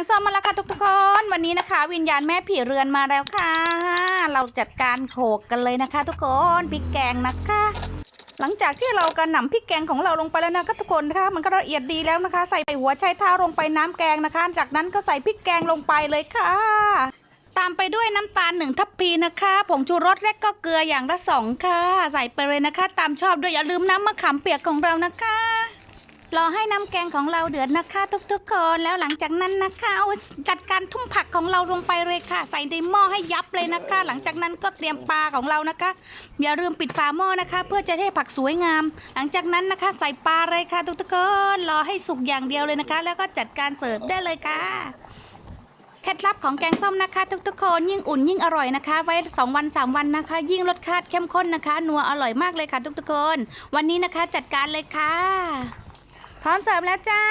งส้มมาแล้วค่ะทุกๆคน วันนี้นะคะ วิญญาณแม่ผีเรือนมาแล้วค่ะ เราจัดการโขกกันเลยนะคะ ทุกคนพริกแกงนะคะ หลังจากที่เรากระหน่ำพริกแกงของเราลงไปแล้วนะคะทุกคนนะคะมันก็ละเอียดดีแล้วนะคะ ใส่หัวไชเท้าลงไปน้ำแกงนะคะ จากนั้นก็ใส่พริกแกงลงไปเลยค่ะ ตามไปด้วยน้ำตาลหนึ่งทัพพีนะคะผงชูรสและก็เกลืออย่างละสองค่ะ ใส่ไปเลยนะคะ ตามชอบด้วยอย่าลืมน้ำมะขามเปียกของเรานะคะ รอให้น้ำแกงของเราเดือดนะคะ ทุกๆคนแล้วหลังจากนั้นนะคะเอาจัดการทุ่มผักของเราลงไปเลยค่ะ ใส่ในหม้อให้ยับเลยนะคะ หลังจากนั้นก็เตรียมปลาของเรานะคะ อย่าลืมปิดฝาหม้อนะคะ เพื่อจะได้ผักสวยงาม หลังจากนั้นนะคะ ใส่ปลาเลยค่ะ ทุกๆคนรอให้สุกอย่างเดียวเลยนะคะ แล้วก็จัดการเสิร์ฟได้เลยค่ะเคล็ดลับของแกงส้มนะคะ ทุกๆคนยิ่งอุ่นยิ่งอร่อยนะคะ ไว้ 2 วัน 3 วันนะคะ ยิ่งรสชาติเข้มข้นนะคะ นัวอร่อยมากเลยค่ะ ทุกๆคน วันนี้นะคะจัดการเลยค่ะ พร้อมเสิร์ฟแล้วจ้า